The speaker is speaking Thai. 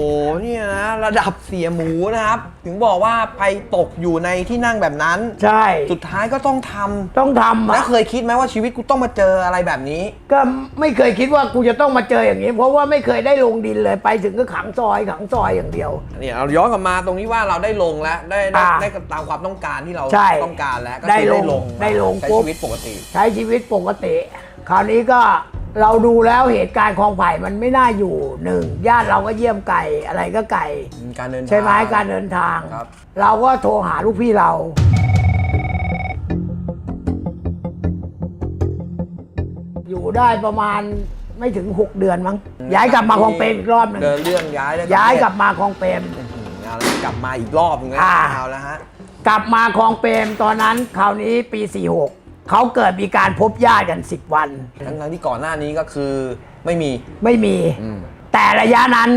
โอ้เนี่ยนะระดับเสียหมูนะครับ ถึงบอกว่าไปตกอยู่ในที่นั่งแบบนั้น ใช่สุดท้ายก็ต้องทำต้องทำแล้อะวเคยคิดไหมว่าชีวิตกูต้องมาเจออะไรแบบนี้ ก็ไม่เคยคิดว่ากูจะต้องมาเจออย่างนี้ เพราะว่าไม่เคยได้ลงดินเลยไปถึงก็ขังซอยขังซอยอย่างเดียว เนี่ยเราย้อนกลับมาตรงนี้ว่าเราได้ลงแล้วได้ได้อ่าได้ตามความต้องการที่เราใช่ต้องการแล้วก็ได้คือลได้งลงได้ลงใช้ปุ๊บ ชีวิตปกติ ใช้ชีวิตปกติ คราวนี้ก็ เราดูแล้วเหตุการณ์คลองไผ่มันไม่น่าอยู่หนึ่งญาติเราก็เยี่ยมไก่อะไรก็ไก่ การเดินทาง ใช่ไหมการเดินทาง ครับ เราก็โทรหาลูกพี่เรา อยู่ได้ประมาณไม่ถึง 6 เดือนมั้งย้ายกลับมาคลองเปรมอีกรอบหนึ่งเดินเรื่องย้ายได้ย้ายกลับมาคลองเปรม อื้อหือเอาละกลับมาอีกรอบนึงแล้วอ่า เอาแล้วฮะ กลับมาคลองเปรมตอนนั้นคราวนี้ปี 46 เขาเกิดมีการพบญาติกัน 10 วัน ทั้งๆที่ก่อนหน้านี้ก็คือไม่มีไม่มี อืม แต่ระยะนั้น